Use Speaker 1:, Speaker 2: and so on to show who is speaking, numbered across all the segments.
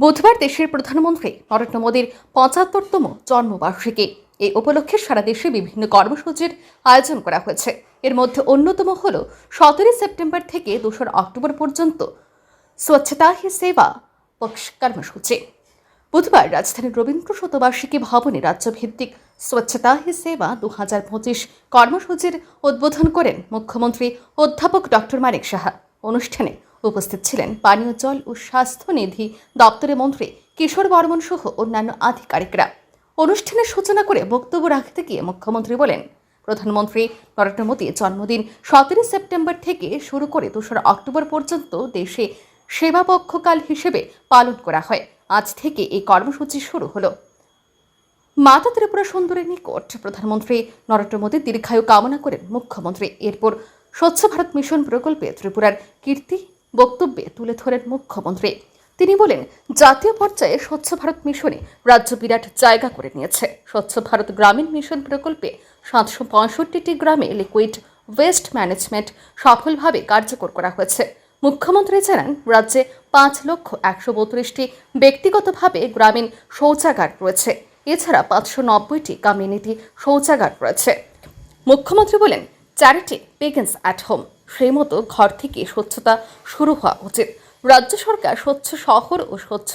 Speaker 1: বুধবার দেশের প্রধানমন্ত্রী নরেন্দ্র মোদীর পঁচাত্তরতম জন্মবার্ষিকী। এই উপলক্ষে সারা দেশে বিভিন্ন কর্মসূচির আয়োজন করা হয়েছে। এর মধ্যে অন্যতম হল সতেরোই সেপ্টেম্বর থেকে দোসরা অক্টোবর পর্যন্ত স্বচ্ছতা হি সেবা কর্মসূচি। বুধবার রাজধানীর রবীন্দ্র শতবার্ষিকী ভবনে রাজ্যভিত্তিক স্বচ্ছতা হি সেবা দু হাজার পঁচিশ কর্মসূচির উদ্বোধন করেন মুখ্যমন্ত্রী অধ্যাপক ডক্টর মানিক সাহা। অনুষ্ঠানে উপস্থিত ছিলেন পানীয় জল ও স্বাস্থ্যনিধি দপ্তরের মন্ত্রী কিশোর বর্মন সহ অন্যান্য আধিকারিকরা। অনুষ্ঠানের সূচনা করে বক্তব্য রাখতে গিয়ে মুখ্যমন্ত্রী বলেন, প্রধানমন্ত্রী নরেন্দ্র মোদীর জন্মদিন সতেরোই সেপ্টেম্বর থেকে শুরু করে দোসরা অক্টোবর পর্যন্ত দেশে সেবাপক্ষকাল হিসেবে পালন করা হয়। আজ থেকে এই কর্মসূচি শুরু হলো। মাতা ত্রিপুরা সুন্দরের নিকট প্রধানমন্ত্রী নরেন্দ্র মোদী দীর্ঘায়ু কামনা করেন মুখ্যমন্ত্রী। এরপর স্বচ্ছ ভারত মিশন প্রকল্পে ত্রিপুরার কীর্তি বক্তব্যে তুলে ধরেন মুখ্যমন্ত্রী। তিনি বলেন, জাতীয় পর্যায়ে স্বচ্ছ ভারত মিশনে রাজ্য বিরাট জায়গা করে নিয়েছে। স্বচ্ছ ভারত গ্রামীণ মিশন প্রকল্পে সাতশো পঁয়ষট্টিটি গ্রামে লিকুইড ওয়েস্ট ম্যানেজমেন্ট সফলভাবে কার্যকর করা হয়েছে। মুখ্যমন্ত্রী জানান, রাজ্যে পাঁচ লক্ষ একশো বত্রিশটি ব্যক্তিগতভাবে গ্রামীণ শৌচাগার রয়েছে। এছাড়া পাঁচশো নব্বইটি কমিউনিটি শৌচাগার রয়েছে। মুখ্যমন্ত্রী বলেন চ্যারিটি বিগিনস অ্যাট হোম সেই মতো ঘর থেকে স্বচ্ছতা শুরু হওয়া উচিত। রাজ্য সরকার স্বচ্ছ শহর ও স্বচ্ছ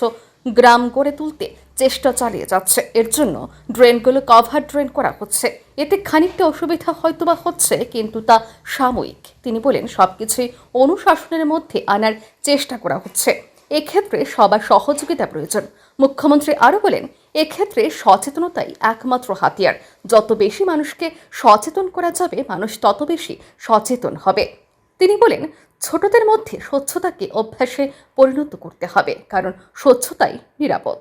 Speaker 1: গ্রাম গড়ে তুলতে চেষ্টা চালিয়ে যাচ্ছে। এর জন্য ড্রেনগুলো কভার ড্রেন করা হচ্ছে। এতে খানিকটা অসুবিধা হয়তোবা হচ্ছে, কিন্তু তা সাময়িক। তিনি বলেন, সবকিছুই অনুশাসনের মধ্যে আনার চেষ্টা করা হচ্ছে। এক্ষেত্রে সবার সহযোগিতা প্রয়োজন। মুখ্যমন্ত্রী আরও বলেন, এক্ষেত্রে সচেতনতাই একমাত্র হাতিয়ার। যত বেশি মানুষকে সচেতন করা যাবে, মানুষ তত বেশি সচেতন হবে। তিনি বলেন, ছোটদের মধ্যে স্বচ্ছতাকে অভ্যাসে পরিণত করতে হবে, কারণ স্বচ্ছতাই নিরাপদ।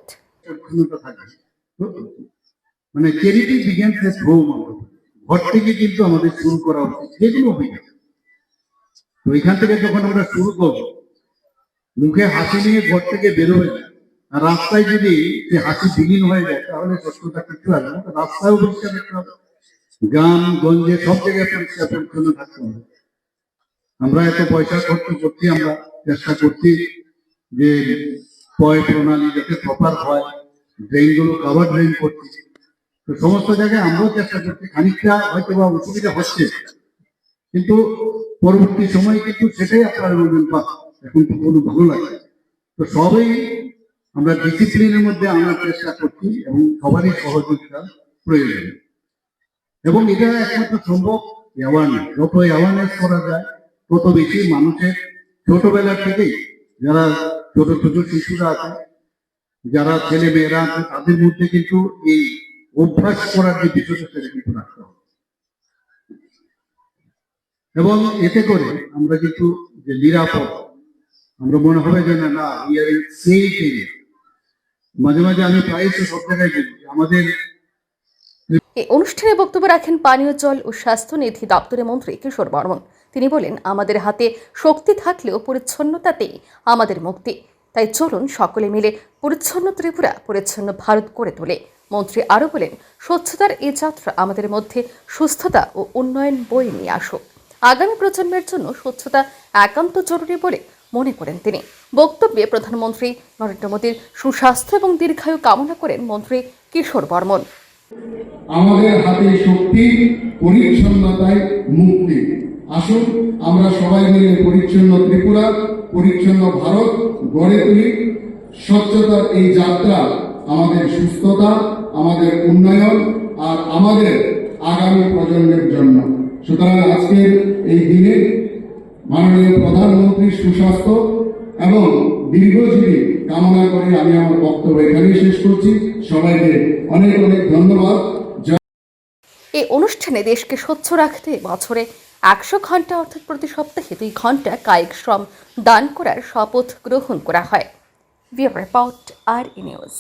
Speaker 2: মানে চ্যারিটি বিজ্ঞান হোম ঘর থেকে কিন্তু আমাদের শুরু করা উচিত। যেগুলো অভিজ্ঞতা তো এখান থেকে যখন আমরা শুরু করব মুখে হাসি নিয়ে ঘর থেকে বেরোবে না রাস্তায় যদি হাসি বিলীন হয়ে যায়, তাহলে সত্যতা কিছু আসবে না। রাস্তায়ও পরিষ্কার রাখতে হবে। গ্রাম, গঞ্জে সব জায়গায় পরিষ্কার পরিচ্ছন্ন থাকতে হবে। আমরা এত পয়সা খরচ করছি, আমরা চেষ্টা করছি যে পয় প্রণালী যাতে প্রপার হয় ড্রেনগুলো কাভার ড্রেন করছি। তো সমস্ত জায়গায় আমরাও চেষ্টা করছি, খানিকটা হয়তো বা অসুবিধা হচ্ছে। কিন্তু পরবর্তী সময় কিন্তু সেটাই আপনারা বলবেন বা এখন কোনো ভালো লাগে তো সবই আমরা ডিসিপ্লিনের মধ্যে আনার চেষ্টা করছি এবং সবারই সহযোগিতা প্রয়োজন। এবং এটা একমাত্র সম্ভব অ্যাওয়ারনেস যত অ্যাওয়ারনেস করা যায়, তত বেশি মানুষের ছোটবেলা থেকেই যারা ছোট ছোট শিশুরা আছে, যারা ছেলে মেয়েরা আছে, তাদের মধ্যে কিন্তু এই অভ্যাস করার যে বিষয়টা সেটা কিন্তু রাখতে হবে। এবং এতে করে আমরা কিন্তু যে নিরাপদ আমরা মনে হবে যে না না ইয়ার ইন সেফ এরিয়া মাঝে মাঝে আমি প্রায়শ সব জায়গায় বলি আমাদের
Speaker 1: এই অনুষ্ঠানে বক্তব্য রাখেন পানীয় জল ও স্বাস্থ্যনিধি দপ্তরের মন্ত্রী কিশোর বর্মন। তিনি বলেন, আমাদের হাতে শক্তি থাকলেও পরিচ্ছন্নতাতেই আমাদের মুক্তি। তাই চলুন সকলে মিলে পরিচ্ছন্ন ত্রিপুরা, পরিচ্ছন্ন ভারত করে তোলে। মন্ত্রী আরও বলেন, স্বচ্ছতার এই যাত্রা আমাদের মধ্যে সুস্থতা ও উন্নয়ন বয়ে নিয়ে আসুক। আগামী প্রজন্মের জন্য স্বচ্ছতা একান্ত জরুরি বলে মনে করেন তিনি। বক্তব্যে প্রধানমন্ত্রী নরেন্দ্র মোদীর সুস্বাস্থ্য এবং দীর্ঘায়ু কামনা করেন মন্ত্রী কিশোর বর্মন।
Speaker 3: আমাদের হাতে শক্তি, পরিচ্ছন্নতায় মুক্তি। আসুন, আমরা সবাই মিলে পরিচ্ছন্ন ত্রিপুরা, পরিচ্ছন্ন ভারত গড়ে তুলি। স্বচ্ছতার এই যাত্রা আমাদের সুস্থতা, আমাদের উন্নয়ন আর আমাদের আগামী প্রজন্মের জন্য। সুতরাং আজকের এই দিনে মাননীয় প্রধানমন্ত্রীর সুস্বাস্থ্য এবং দীর্ঘজীবী কামনা করে আমি আমার বক্তব্য এখানেই শেষ করছি। সবাইকে অনেক অনেক ধন্যবাদ।
Speaker 1: এই অনুষ্ঠানে দেশকে স্বচ্ছ রাখতে বছরে একশো ঘণ্টা অর্থাৎ প্রতি সপ্তাহে দুই ঘণ্টা কায়িক শ্রম দান করার শপথ গ্রহণ করা হয়। রিপোর্ট, আর নিউজ।